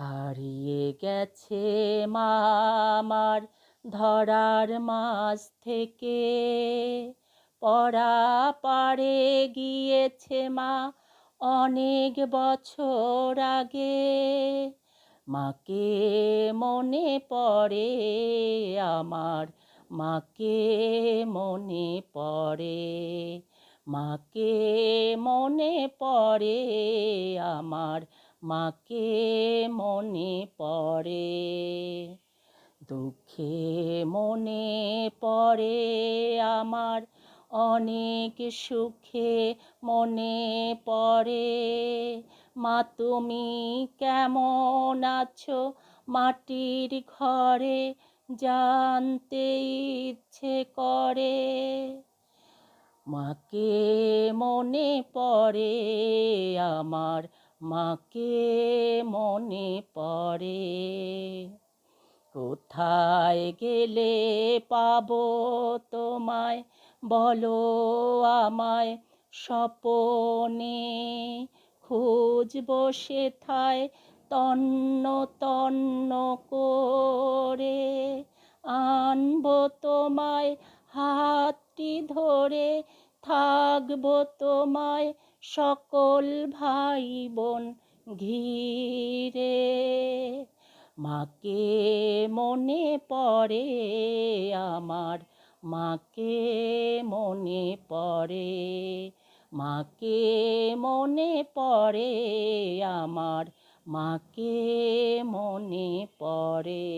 হারিয়ে গেছে মা আমার ধরার মাছ থেকে। পড়া পারে গিয়েছে মা অনেক বছর আগে। মাকে মনে পড়ে আমার, মাকে মনে পড়ে, মাকে মনে পড়ে আমার মাকে মনে পড়ে, দুঃখে মনে পড়ে, আমার অনেক সুখে মনে পড়ে। মা, তুমি কেমন আছো? মাটির ঘরে জানতে ইচ্ছে করে। মাকে মনে পড়ে আমার মাকে মনে পড়ে, কোথায় গেলে পাবো তোমায়? বলো আমায় স্বপনে, খুঁজবো সেথায় তন্ন তন্ন করে। আনব তোমায় হাতটি ধরে থাকব তোমায় সকল ভাই বোন ঘিরে। মাকে মনে পড়ে আমার, মাকে মনে পড়ে, মাকে মনে পড়ে আমার, মাকে মনে পড়ে।